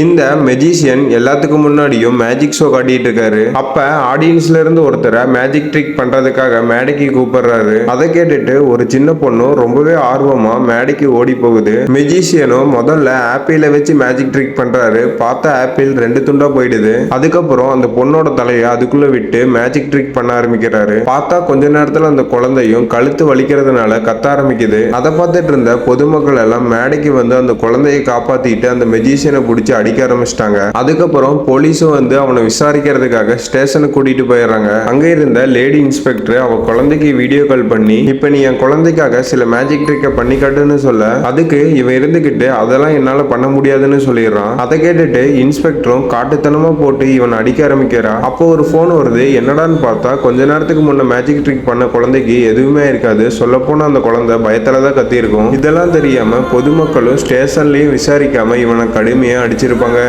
இந்த மெஜிஷியன் எல்லாத்துக்கும் முன்னாடியும் மேஜிக் ஷோ காட்டிட்டு இருக்காரு. அப்ப ஆடியன்ஸ்ல இருந்து ஒருத்தரை மேஜிக் ட்ரிக் பண்றதுக்காக மேடைக்கு கூப்பிடுறாரு. அதை கேட்டுட்டு ஒரு சின்ன பொண்ணு ரொம்பவே ஆர்வமா மேடைக்கு ஓடி போகுது. மெஜிஷியனும் முதல்ல ஆப்பிள வச்சு மேஜிக் ட்ரிக் பண்றாரு. பார்த்தா ஆப்பிள் ரெண்டு துண்டா போயிடுது. அதுக்கப்புறம் அந்த பொண்ணோட தலையை அதுக்குள்ள விட்டு மேஜிக் ட்ரிக் பண்ண ஆரம்பிக்கிறாரு. பார்த்தா கொஞ்ச நேரத்துல அந்த குழந்தையும் கழுத்து வலிக்கிறதுனால கத்த ஆரம்பிக்குது. அதை பார்த்துட்டு இருந்த பொதுமக்கள் எல்லாம் மேடைக்கு வந்து அந்த குழந்தையை காப்பாத்திட்டு அந்த மெஜிஷியனை பிடிச்சி அடிக்க ஆரம்பிச்சிட்டாங்க. அதுக்கப்புறம் போலீஸும் வந்து அவனை விசாரிக்கிறதுக்காக ஸ்டேஷனுக்கு கூட்டிட்டு போயிடுறாங்க. அங்க இருந்த லேடி இன்ஸ்பெக்டர் அவ குழந்தைக்கு வீடியோ கால் பண்ணி இப்ப நீ என் குழந்தைக்காக சில மேஜிக் ட்ரிக்கை பண்ணி காட்டுன்னு சொல்ல. அதுக்கு இவன் இருந்துகிட்டு அதெல்லாம் என்னால பண்ண முடியாதுன்னு சொல்லிடுறான். அதை கேட்டுட்டு இன்ஸ்பெக்டரும் காட்டுத்தனமா போட்டு இவனை அடிக்க ஆரம்பிக்கிறா அப்போ ஒரு ஃபோன் வருது. என்னடான்னு பார்த்தா கொஞ்ச நேரத்துக்கு முன்ன மேஜிக் ட்ரிக் பண்ண குழந்தைக்கு எதுவுமே இருக்காது. சொல்லப்போனா அந்த குழந்தை பயத்துல தான் கத்தியிருக்கும். இதெல்லாம் தெரியாம பொதுமக்களும் ஸ்டேஷன்லயும் விசாரிக்காம இவனை கடுமையா அடிச்சிருப்பாங்க. 不管